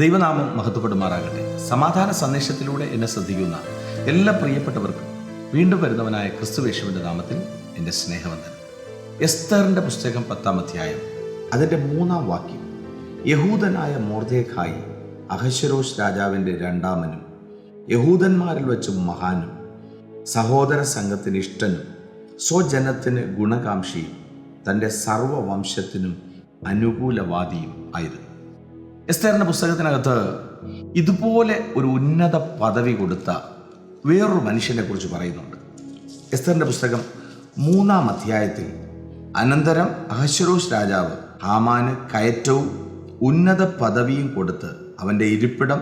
ദൈവനാമം മഹത്വപ്പെടുമാറാകട്ടെ. സമാധാന സന്ദേശത്തിലൂടെ എന്നെ ശ്രദ്ധിക്കുന്ന എല്ലാ പ്രിയപ്പെട്ടവർക്കും വീണ്ടും വരുന്നവനായ ക്രിസ്തുവേശുവിന്റെ നാമത്തിൽ എന്റെ സ്നേഹവന്ദനം. എസ്തറിന്റെ പുസ്തകം പത്താം അധ്യായം അതിന്റെ മൂന്നാം വാക്യം. യഹൂദനായ മോർദേഖായി അഹശ്വരോഷ് രാജാവിന്റെ രണ്ടാമനും യഹൂദന്മാരിൽ വെച്ച് മഹാനും സഹോദര സംഘത്തിന് ഇഷ്ടനും സ്വജനത്തിന് ഗുണകാംക്ഷിയും തന്റെ സർവവംശത്തിനും അനുകൂലവാദിയും ആയിരുന്നു. എസ്തേറിന്റെ പുസ്തകത്തിനകത്ത് ഇതുപോലെ ഒരു ഉന്നത പദവി കൊടുത്ത വേറൊരു മനുഷ്യനെ കുറിച്ച് പറയുന്നുണ്ട്. എസ്തേറിന്റെ പുസ്തകം മൂന്നാം അധ്യായത്തിൽ അനന്തരം അഹശ്വരോഷ് രാജാവ് ഹാമാന് കയറ്റവും ഉന്നത പദവിയും കൊടുത്ത് അവന്റെ ഇരിപ്പിടം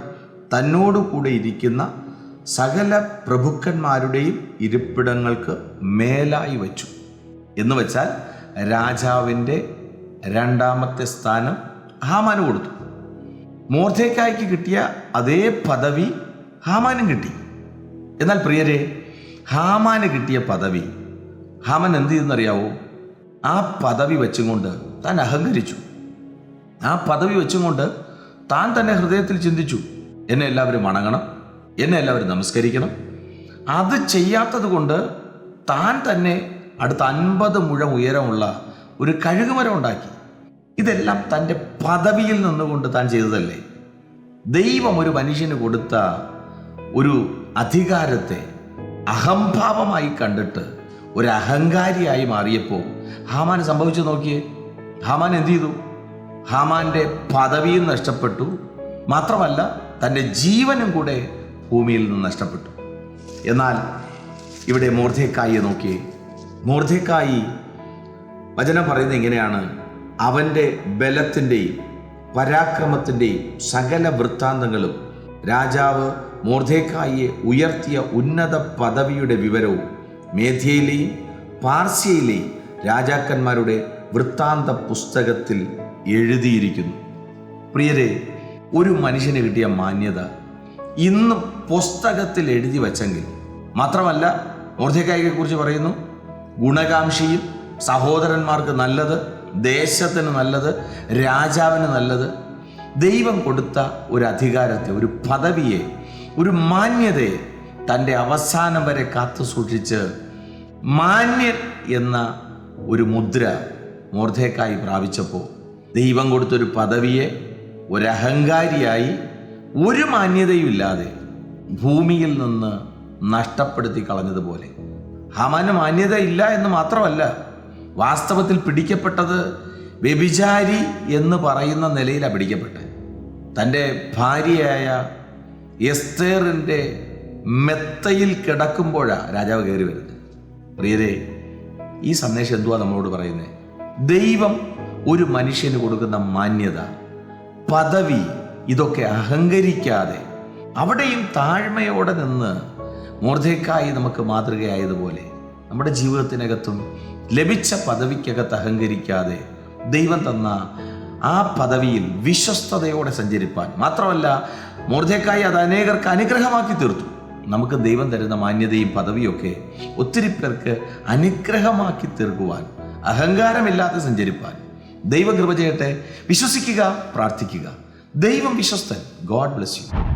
തന്നോടു കൂടെ ഇരിക്കുന്ന സകല പ്രഭുക്കന്മാരുടെയും ഇരിപ്പിടങ്ങൾക്ക് മേലായി വച്ചു. എന്ന് വെച്ചാൽ രാജാവിന്റെ രണ്ടാമത്തെ സ്ഥാനം ഹാമാന് കൊടുത്തു. മോർദ്ധേക്കായ്ക്ക് കിട്ടിയ അതേ പദവി ഹാമാനും കിട്ടി. എന്നാൽ പ്രിയരെ ഹാമാന് കിട്ടിയ പദവി ഹാമൻ എന്ത് ചെയ്തെന്നറിയാവോ? ആ പദവി വെച്ചുകൊണ്ട് താൻ അഹങ്കരിച്ചു. ആ പദവി വെച്ചുകൊണ്ട് താൻ തന്നെ ഹൃദയത്തിൽ ചിന്തിച്ചു എന്നെ എല്ലാവരും വണങ്ങണം എന്നെ എല്ലാവരും നമസ്കരിക്കണം. അത് ചെയ്യാത്തത് കൊണ്ട് താൻ തന്നെ അടുത്ത അൻപത് മുഴം ഉയരമുള്ള ഒരു കഴുകുമരം ഉണ്ടാക്കി. ഇതെല്ലാം തന്റെ പദവിയിൽ നിന്നുകൊണ്ട് താൻ ചെയ്തതല്ലേ? ദൈവം ഒരു മനുഷ്യന് കൊടുത്ത ഒരു അധികാരത്തെ അഹംഭാവമായി കണ്ടിട്ട് ഒരു അഹങ്കാരിയായി മാറിയപ്പോൾ ഹാമാൻ സംഭവിച്ചു നോക്കിയേ. ഹാമാൻ എന്തു ചെയ്തു? ഹാമാന്റെ പദവിയും നഷ്ടപ്പെട്ടു. മാത്രമല്ല തന്റെ ജീവനും കൂടെ ഭൂമിയിൽ നിന്ന് നഷ്ടപ്പെട്ടു. എന്നാൽ ഇവിടെ മൂർധേക്കായിയെ നോക്കിയേ. മൂർധേക്കായി വചനം പറയുന്നത് ഇങ്ങനെയാണ്. അവന്റെ ബലത്തിന്റെയും പരാക്രമത്തിന്റെയും സകല വൃത്താന്തങ്ങളും രാജാവ് മോർദേക്കായിയെ ഉയർത്തിയ ഉന്നത പദവിയുടെ വിവരവും മേധ്യയിലെയും പാർസ്യയിലെയും രാജാക്കന്മാരുടെ വൃത്താന്ത പുസ്തകത്തിൽ എഴുതിയിരിക്കുന്നു. പ്രിയരെ ഒരു മനുഷ്യന് കിട്ടിയ മാന്യത ഇന്ന് പുസ്തകത്തിൽ എഴുതി വച്ചെങ്കിൽ മാത്രമല്ല മോർദ്ധേക്കായിയെ പറയുന്നു ഗുണകാംക്ഷിയും സഹോദരന്മാർക്ക് നല്ലത് ദേശത്തിന് നല്ലത് രാജാവിന് നല്ലത്. ദൈവം കൊടുത്ത ഒരു അധികാരത്തെ ഒരു പദവിയെ ഒരു മാന്യതയെ തന്റെ അവസാനം വരെ കാത്തു സൂക്ഷിച്ച് മാന്യൻ എന്ന ഒരു മുദ്ര മോർദ്ധേക്കായി പ്രാപിച്ചപ്പോൾ ദൈവം കൊടുത്തൊരു പദവിയെ ഒരഹങ്കാരിയായി ഒരു മാന്യതയുമില്ലാതെ ഭൂമിയിൽ നിന്ന് നഷ്ടപ്പെടുത്തി കളഞ്ഞതുപോലെ. ഹമാന് മാന്യത ഇല്ല എന്ന് മാത്രമല്ല വാസ്തവത്തിൽ പിടിക്കപ്പെട്ടത് വ്യഭിചാരി എന്ന് പറയുന്ന നിലയിലാണ് പിടിക്കപ്പെട്ടത് തന്റെ ഭാര്യയായ എസ്തേറിന്റെ മെത്തയിൽ കിടക്കുമ്പോഴാണ് രാജാവ് കയറി വരുന്നത്. പ്രിയരെ ഈ സന്ദേശം എന്തുവാ നമ്മളോട് പറയുന്നത് ദൈവം ഒരു മനുഷ്യന് കൊടുക്കുന്ന മാന്യത പദവി ഇതൊക്കെ അഹങ്കരിക്കാതെ അവിടെയും താഴ്മയോടെ നിന്ന് മൂർധയ്ക്കായി നമുക്ക് മാതൃകയായതുപോലെ നമ്മുടെ ജീവിതത്തിനകത്തും ലഭിച്ച പദവിക്കകത്ത് അഹങ്കരിക്കാതെ ദൈവം തന്ന ആ പദവിയിൽ വിശ്വസ്തയോടെ സഞ്ചരിപ്പാൻ മാത്രമല്ല മോർദ്ധേക്കായി അത് അനേകർക്ക് അനുഗ്രഹമാക്കി തീർത്തു. നമുക്ക് ദൈവം തരുന്ന മാന്യതയും പദവിയൊക്കെ ഒത്തിരി പേർക്ക് അനുഗ്രഹമാക്കി തീർക്കുവാൻ അഹങ്കാരമില്ലാതെ സഞ്ചരിപ്പാൻ. ദൈവ കൃപ ചെയ്യട്ടെ. വിശ്വസിക്കുക പ്രാർത്ഥിക്കുക. ദൈവം വിശ്വസ്തൻ. God bless you.